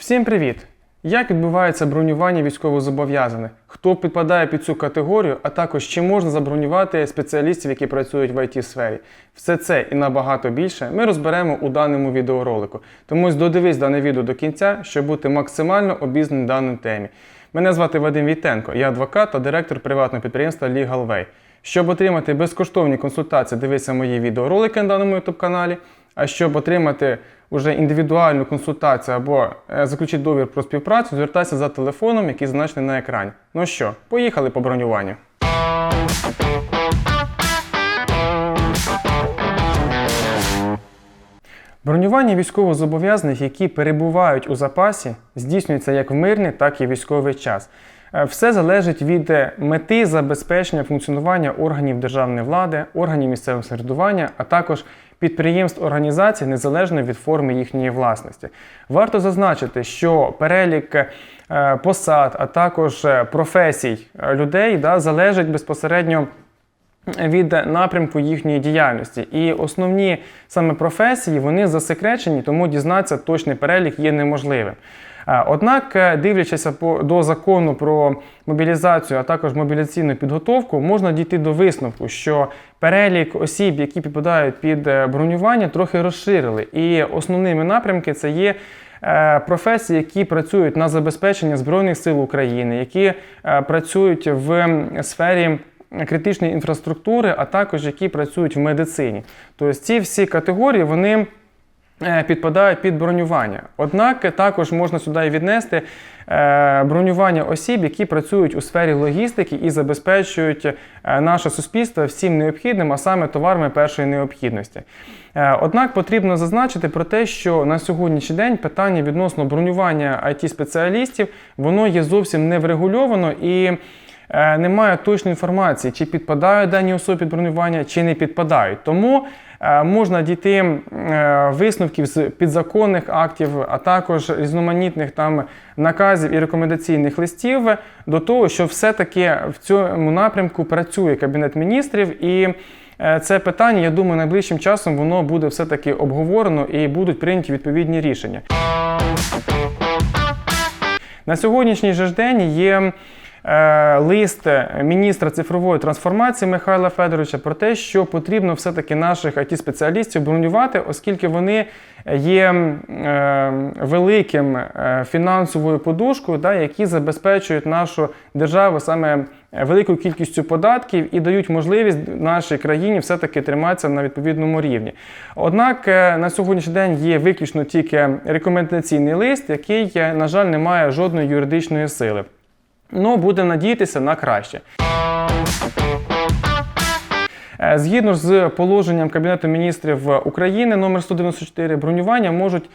Всім привіт! Як відбувається бронювання військовозобов'язаних? Хто підпадає під цю категорію, а також чи можна забронювати спеціалістів, які працюють в it сфері Все це і набагато більше ми розберемо у даному відеоролику. Тому додивись дане відео до кінця, щоб бути максимально обізнаним в даній темі. Мене звати Вадим Війтенко, я адвокат та директор приватного підприємства LegalWay. Щоб отримати безкоштовні консультації, дивися мої відеоролики на даному YouTube каналі. А щоб отримати уже індивідуальну консультацію або е, заключити договір про співпрацю, звертайся за телефоном, який зазначений на екрані. Ну що, поїхали по бронюванню. Бронювання військовозобов'язаних, які перебувають у запасі, здійснюється як в мирний, так і військовий час. Е, Все залежить від е, мети забезпечення функціонування органів державної влади, органів місцевого самоврядування, а також підприємств організацій незалежно від форми їхньої власності. Варто зазначити, що перелік е, посад, а також професій людей да, залежить безпосередньо від напрямку їхньої діяльності. І основні саме професії вони засекречені, тому дізнатися точний перелік є неможливим. Е, Однак, е, дивлячись до закону про мобілізацію, а також мобілізаційну підготовку, можна дійти до висновку, що перелік осіб, які підпадають під е, бронювання, трохи розширили. І основними напрямки це є професії, які працюють на забезпечення Збройних сил України, які працюють в сфері критичної інфраструктури, а також які працюють в медицині. Тобто ці всі категорії вони підпадають під бронювання. Однак е, також можна сюди віднести е, бронювання осіб, які працюють у сфері логістики і забезпечують е, наше суспільство всім необхідним, а саме товарами першої необхідності. Е, Однак потрібно зазначити про те, що на сьогоднішній день питання відносно бронювання it спеціалістів воно є зовсім не врегульовано і е, немає точної інформації, чи підпадають дані особи бронювання, чи не підпадають. Тому е, можна дійти е, висновків з підзаконних актів, а також різноманітних там наказів і рекомендаційних листів до того, що все-таки в цьому напрямку працює Кабінет міністрів і. е, Це питання, я думаю, найближчим часом воно буде все-таки обговорено і будуть прийняті відповідні рішення. На сьогоднішній же день є е, лист міністра цифрової трансформації Михайла Федоровича про те, що потрібно все-таки наших it спеціалістів бронювати, оскільки вони є е, великим е, фінансовою подушкою, да, які забезпечують нашу державу саме великою кількістю податків і дають можливість нашій країні все-таки триматися на відповідному рівні. Однак е, на сьогоднішній день є виключно тільки рекомендаційний лист, який, е, на жаль, не має жодної юридичної сили. Ну, будемо надіятися на краще. Е, Згідно з положенням Кабінету міністрів України номер 194 бронювання можуть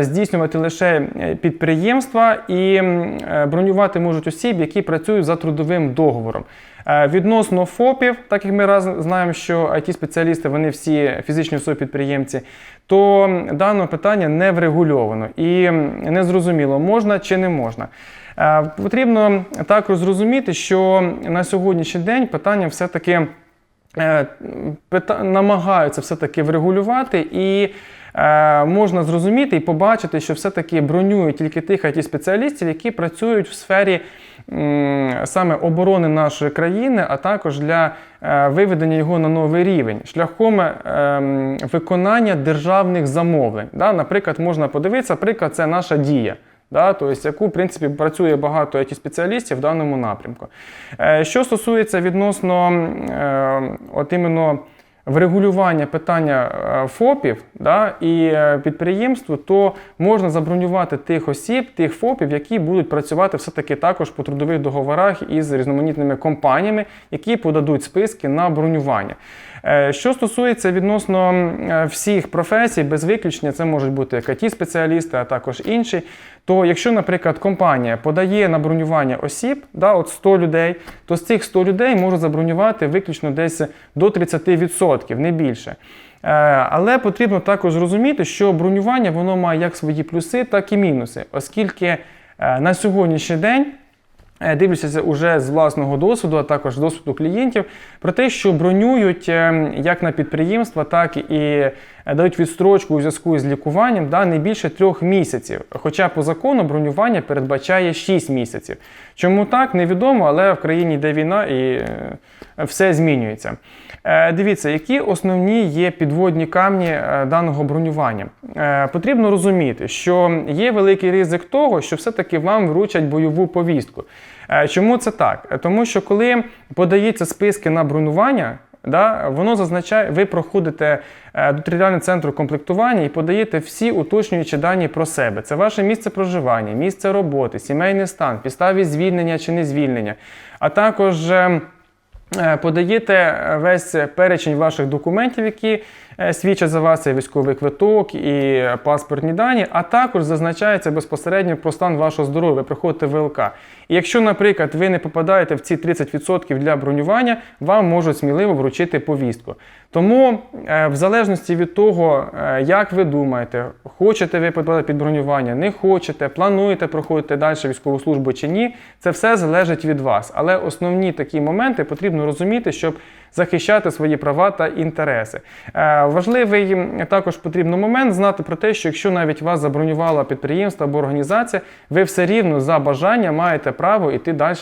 здійснювати лише е, підприємства і е, бронювати можуть осіб, які працюють за трудовим договором. Е, Відносно ФОПів, так як ми раз знаємо, що it спеціалісти вони всі фізичні особи підприємці, то дане питання не врегульовано і м, не зрозуміло, можна чи не можна. Е, Потрібно також зрозуміти, що на сьогоднішній день питання все-таки е, намагаються все-таки врегулювати і е, можна зрозуміти і побачити, що все-таки бронюють тільки тих it спеціалістів, які працюють в сфері саме оборони нашої країни, а також для е, виведення його на новий рівень шляхом е, виконання державних замовлень. Наприклад, можна подивитися, приклад це наша дія. Да, тобто, яку в принципі працює багато it спеціалістів в даному напрямку. Е, Що стосується відносно е, от іменно врегулювання питання е, ФОПів да, і е, підприємств, то можна забронювати тих осіб, тих ФОПів, які будуть працювати все-таки також по трудових договорах із різноманітними компаніями, які подадуть списки на бронювання. Е, Що стосується відносно е, всіх професій, без виключення, це можуть бути it спеціалісти а також інші. То якщо, наприклад, компанія подає на бронювання осіб, да, от 100 людей, то з цих 100 людей можуть забронювати виключно десь до 30%, не більше. Е, Але потрібно також розуміти, що бронювання воно має як свої плюси, так і мінуси, оскільки е, на сьогоднішній день Е, Дивлюся уже з власного досвіду, а також досвіду клієнтів, про те, що бронюють е, як на підприємства, так і дають відстрочку у зв'язку з лікуванням да, не більше трьох місяців. Хоча по закону бронювання передбачає 6 місяців. Чому так, невідомо, але в країні йде війна і е, все змінюється. Е, Дивіться, які основні є підводні камні е, даного бронювання. Е, Потрібно розуміти, що є великий ризик того, що все-таки вам вручать бойову повістку. Е, Чому це так? Е, Тому що коли подаються списки на бронювання, Да, воно зазначає, ви проходите е, до територіального центру комплектування і подаєте всі уточнюючі дані про себе. Це ваше місце проживання, місце роботи, сімейний стан, підставі звільнення чи не звільнення, а також. Е, Е, Подаєте весь перечень ваших документів, які е, свідчать за вас, це військовий квиток і паспортні дані, а також зазначається безпосередньо про стан вашого здоров'я. Ви приходите в ВЛК. І якщо, наприклад, ви не попадаєте в ці 30% для бронювання, вам можуть сміливо вручити повістку. Тому, е, в залежності від того, е, як ви думаєте, хочете ви подавати під бронювання, не хочете, плануєте проходити далі військову службу чи ні, це все залежить від вас. Але основні такі моменти потрібно розуміти, щоб захищати свої права та інтереси. Е, Важливий також потрібно момент знати про те, що якщо навіть вас забронювало підприємство або організація, ви все рівно за бажання маєте право йти далі,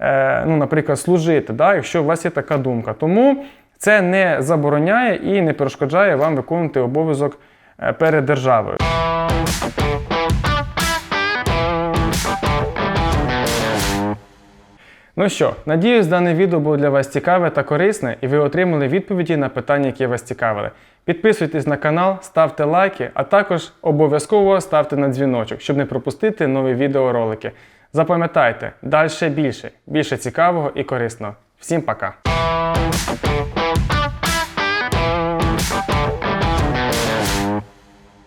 е, ну, наприклад, служити, да, якщо у вас є така думка. Тому це не забороняє і не перешкоджає вам виконувати обов'язок е, перед державою. Ну що, надіюсь, дане відео було для вас цікаве та корисне, і ви отримали відповіді на питання, які вас цікавили. Підписуйтесь на канал, ставте лайки, а також обов'язково ставте на дзвіночок, щоб не пропустити нові відеоролики. Запам'ятайте, далі більше, більше цікавого і корисного. Всім пока!